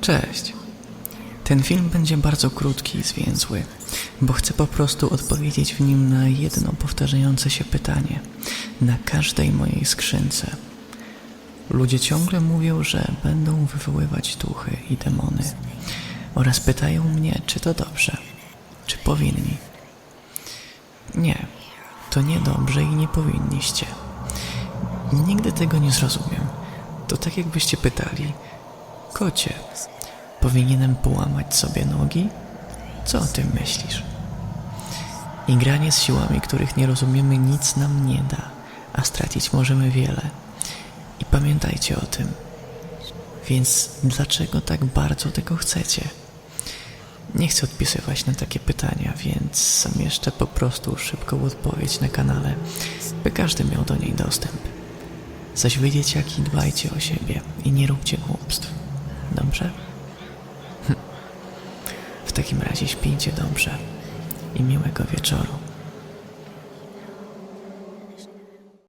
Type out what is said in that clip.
Cześć. Ten film będzie bardzo krótki i zwięzły, bo chcę po prostu odpowiedzieć w nim na jedno powtarzające się pytanie na każdej mojej skrzynce. Ludzie ciągle mówią, że będą wywoływać duchy i demony oraz pytają mnie, czy to dobrze, czy powinni. Nie, to niedobrze i nie powinniście. Nigdy tego nie zrozumiem. To tak jakbyście pytali, kocie, powinienem połamać sobie nogi? Co o tym myślisz? I granie z siłami, których nie rozumiemy, nic nam nie da, a stracić możemy wiele. I pamiętajcie o tym. Więc dlaczego tak bardzo tego chcecie? Nie chcę odpisywać na takie pytania, więc zamieszczę po prostu szybką odpowiedź na kanale, by każdy miał do niej dostęp. Zaś wy dzieciaki dbajcie o siebie i nie róbcie głupstw. Dobrze? Hm. W takim razie śpijcie dobrze i miłego wieczoru.